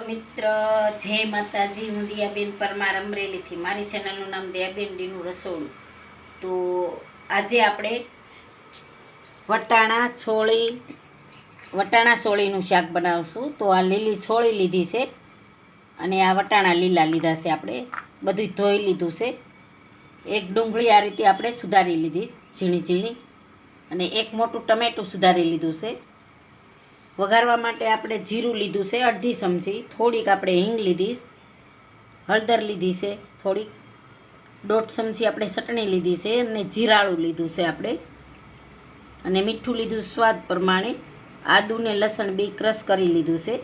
મિત્ર, જય માતાજી, હું દિયાબેન પરમાર અમરેલીથી. મારી ચેનલનું નામ દિયાબેન ડીનું રસોડું. તો આજે આપણે વટાણા છોળી, વટાણા છોળીનું શાક બનાવશું. તો આ લીલી છોળી લીધી છે અને આ વટાણા લીલા લીધા છે આપણે. બધું ધોઈ લીધું છે. એક ડુંગળી આ રીતે આપણે સુધારી લીધી, ઝીણી ઝીણી. અને એક મોટું ટમેટું સુધારી લીધું છે. વઘારવા માટે આપણે જીરું લીધું છે, અડધી ચમચી. થોડીક આપણે હિંગ લીધી હળદર લીધી છે, થોડીક દોઢ ચમચી આપણે ચટણી લીધી છે અને જીરાળું લીધું છે આપણે. અને મીઠું લીધું સ્વાદ પ્રમાણે આદુને લસણ બે ક્રશ કરી લીધું છે.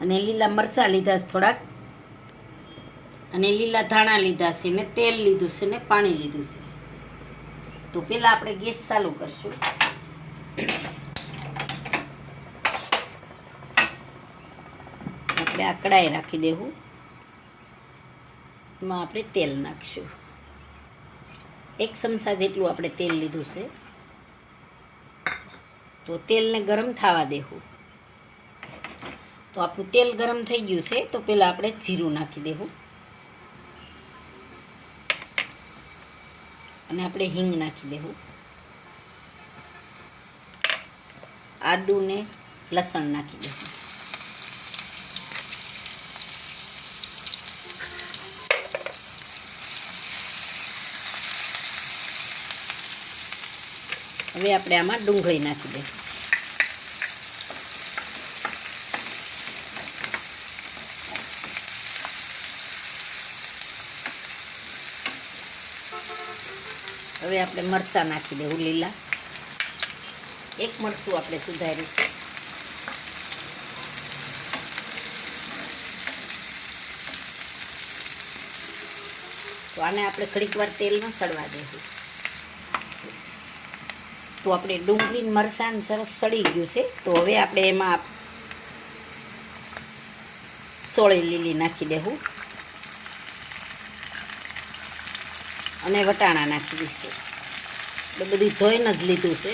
અને લીલા મરચાં લીધા છે થોડાક. અને લીલા ધાણા લીધા છે ને તેલ લીધું છે ને પાણી લીધું છે. તો પહેલાં આપણે ગેસ ચાલુ કરશું. આપણે આ કડાઈ રાખી દેવું. એમાં આપણે તેલ નાખીશું. એક ચમચા જેટલું આપણે તેલ લીધું છે. તો તેલને ગરમ થવા દેવું. તો આપણું તેલ ગરમ થઈ ગયું છે, તો પહેલાં આપણે જીરું નાખી દેવું. અને આપણે હિંગ નાખી દેવું. આદુ ને લસણ નાખી દેવું. હવે આપણે આમાં ડુંગળી નાખી દઈએ. હવે આપણે મરચાં નાખી દેવું લીલા એક મરચું આપણે સુધારીશું તો આને આપણે ઘડીક વાર તેલમાં સડવા દેવું તો આપણે ડુંગળી મરસાણ સરસ સળી ગયું છે. તો હવે આપણે એમાં સોળી લીલી નાખી દેવું અને વટાણા નાખી દઈશું. એટલે બધું ધોઈને જ લીધું છે.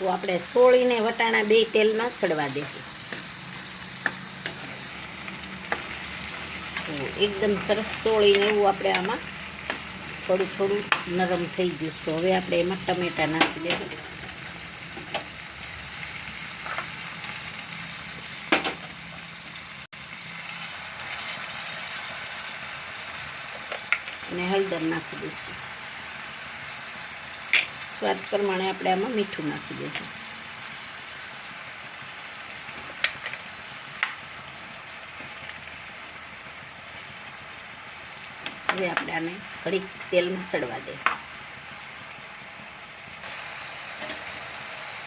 તો આપણે સોળીને વટાણા બે તેલમાં સડવા દઈશું તો એકદમ સરસ સોળીને એવું આપણે આમાં થોડું થોડું નરમ થઈ ગયું તો હવે આપણે એમાં ટમેટા નાખી દઈશું અને હળદર નાખી દઈશું. સ્વાદ પ્રમાણે આપણે આમાં મીઠું નાખી દઈશું. હવે આપણે આને ઘડીક તેલમાં સડવા દે.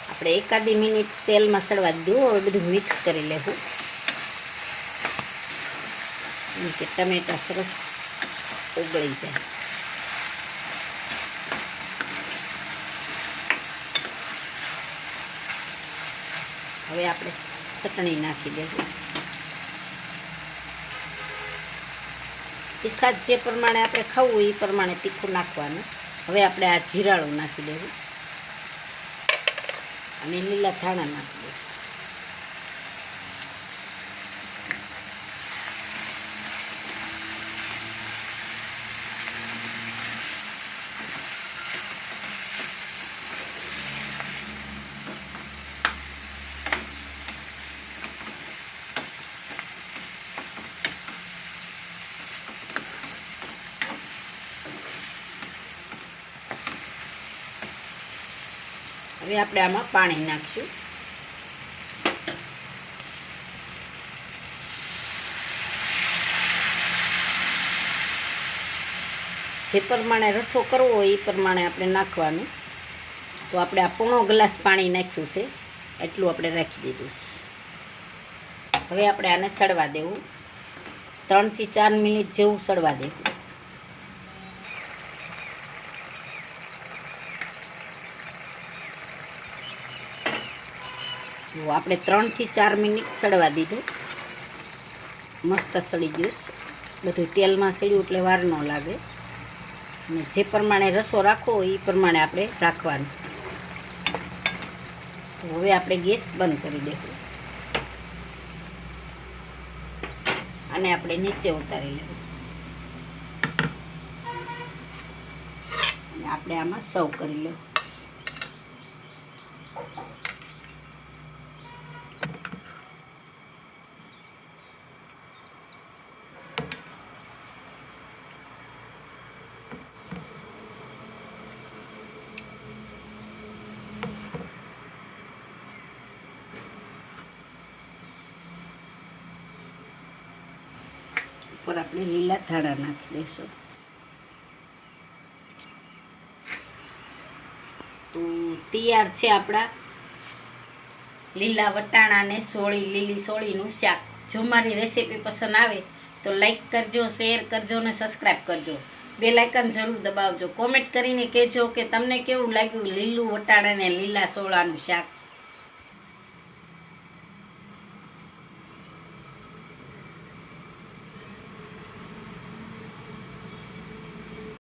આપણે એકાદી મિનિટ તેલમાં સડવા દીધું હવે બધું મિક્સ કરી લેવું. કે ટમેટા સરસ ઓગળી જાય. હવે આપણે ચટણી નાખી દેવું તીખા જે પ્રમાણે આપણે ખાવું એ પ્રમાણે તીખું નાખવાનું. હવે આપણે આ જીરાળું નાખી દેવું. અને લીલા ધાણા નાખી દેવું હવે આપણે આમાં પાણી નાખશું. જે પ્રમાણે રસો કરવો હોય એ પ્રમાણે આપણે નાખવાનું. તો આપણે આ પોણો ગ્લાસ પાણી નાખ્યું છે. એટલું આપણે રાખી દીધું હવે આપણે આને સડવા દેવું. ત્રણથી ચાર મિનિટ જેવું સડવા દેવું. જો આપણે ત્રણથી ચાર મિનિટ સડવા દીધું. મસ્ત સડી ગયું બધું તેલમાં સડ્યું એટલે વાર ન લાગે. અને જે પ્રમાણે રસો રાખવો એ પ્રમાણે આપણે રાખવાનું. હવે આપણે ગેસ બંધ કરી દઈશું અને આપણે નીચે ઉતારી લેવું. આપણે આમાં સર્વ કરી લેવું. ઉપર આપણે લીલા ધાણા નાખી દઈશું. તો તૈયાર છે આપણા લીલા વટાણાને સોળી, લીલી સોળીનું શાક. જો મારી રેસીપી પસંદ આવે તો લાઈક કરજો, શેર કરજો અને સબસ્ક્રાઈબ કરજો. બે લાઇકન જરૂર દબાવજો. કોમેન્ટ કરીને કહેજો કે તમને કેવું લાગ્યું લીલું વટાણા ને લીલા સોળાનું શાક.